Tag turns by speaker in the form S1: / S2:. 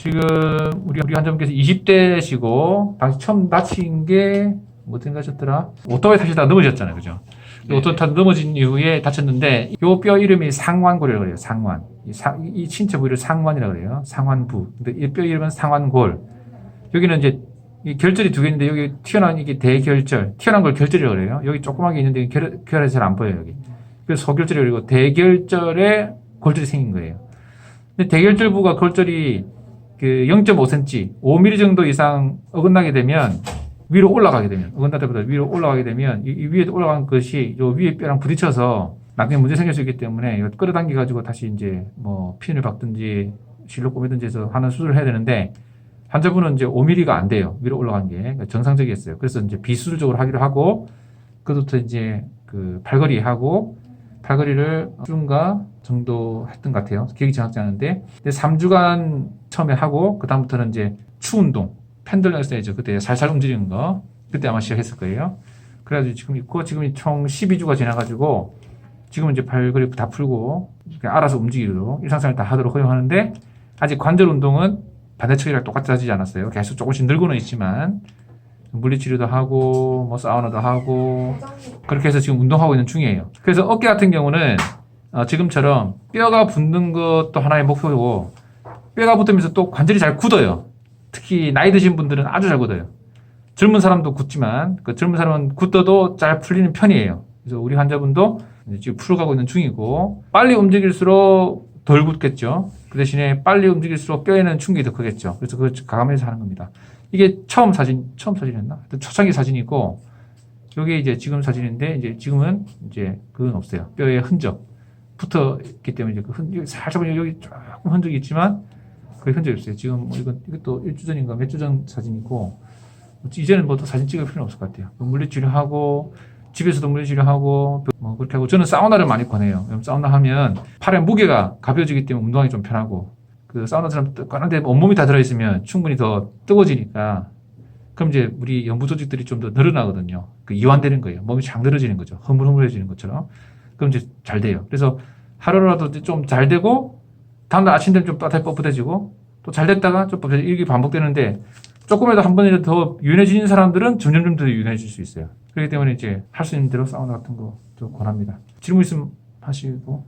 S1: 지금 우리 우리 환자분께서 20대시고 당시 처음 다친 게 어떤 가셨더라? 오토바이 타시다가 넘어졌잖아요, 그죠?
S2: 네.
S1: 오토바이 타다 넘어진 이후에 다쳤는데 요 뼈 이름이 상완골이라고 그래요. 상완. 이, 상- 이 신체 부위를 상완이라고 그래요. 상완부. 근데 이 뼈 이름은 상완골. 여기는 이제 이 결절이 두 개 있는데 여기 튀어나온 이게 대결절. 튀어나온 걸 결절이라고 그래요. 여기 조그맣게 있는데 결, 결이 잘 안 보여요, 여기. 그래서 소결절이 그리고 대결절에 골절이 생긴 거예요. 근데 대결절부가 골절이 그 0.5cm, 5mm 정도 이상 어긋나게 되면 위로 올라가게 되면 어긋날 때보다 위로 올라가게 되면 이, 이 위에 올라간 것이 요 위에 뼈랑 부딪혀서 나중에 문제 생길 수 있기 때문에 이거 끌어당겨 가지고 다시 이제 뭐 핀을 박든지 실로 꼬매든지 해서 하는 수술을 해야 되는데 환자분은 이제 5mm가 안 돼요. 위로 올라간 게. 그러니까 정상적이었어요. 그래서 이제 비수술적으로 하기로 하고 그부터 이제 그 팔걸이 하고 팔걸이를 주인가 정도 했던 것 같아요 기억이 정확지 않은데 근데 3주간 처음에 하고 그 다음부터는 이제 추운동 펜들 엑서사이즈 그때 살살 움직이는 거 그때 아마 시작했을 거예요. 그래가지고 지금 있고 지금 총 12주가 지나가지고 지금은 이제 발그립 다 풀고 알아서 움직이도록 일상생활 다 하도록 허용하는데 아직 관절 운동은 반대측이랑 똑같이 하지 않았어요. 계속 조금씩 늘고는 있지만 물리치료도 하고 뭐 사우나도 하고 그렇게 해서 지금 운동하고 있는 중이에요. 그래서 어깨 같은 경우는 어, 지금처럼 뼈가 붙는 것도 하나의 목표고 뼈가 붙으면서 또 관절이 잘 굳어요. 특히 나이 드신 분들은 아주 잘 굳어요. 젊은 사람도 굳지만 그 젊은 사람은 굳어도 잘 풀리는 편이에요. 그래서 우리 환자분도 지금 풀어가고 있는 중이고 빨리 움직일수록 덜 굳겠죠. 그 대신에 빨리 움직일수록 뼈에는 충격이 더 크겠죠. 그래서 그걸 가감해서 하는 겁니다. 이게 처음 사진, 처음 사진이었나? 초창기 사진이고 이게 이제 지금 사진인데 이제 지금은 이제 그건 없어요. 뼈에 흔적 붙어 있기 때문에 이제 그 흔, 여기 살짝 여기 조금 흔적이 있지만 거의 흔적이 없어요. 지금 뭐 이건 이것도 일주 전인가 몇 주 전 사진이고 이제는 뭐또 사진 찍을 필요는 없을 것 같아요. 물리치료하고 집에서도 물리치료하고 뭐 그렇게 하고 저는 사우나를 많이 권해요. 사우나 하면 팔의 무게가 가벼워지기 때문에 운동하기 좀 편하고 그 사우나처럼 뜨끈한데 온몸이 다 들어있으면 충분히 더 뜨거워지니까 그럼 이제 우리 연부 조직들이 좀 더 늘어나거든요. 그 이완되는 거예요. 몸이 쫙 늘어지는 거죠. 흐물흐물해지는 것처럼. 그럼 이제 잘 돼요. 그래서 하루라도 좀 잘 되고 다음날 아침 되면 좀 따뜻하게 뻣뻣해지고 또 잘 됐다가 좀 이게 반복되는데 조금이라도 한 번이라도 더 유연해지는 사람들은 점점점 더 유연해질 수 있어요. 그렇기 때문에 이제 할 수 있는 대로 사우나 같은 거 좀 권합니다. 질문 있으면 하시고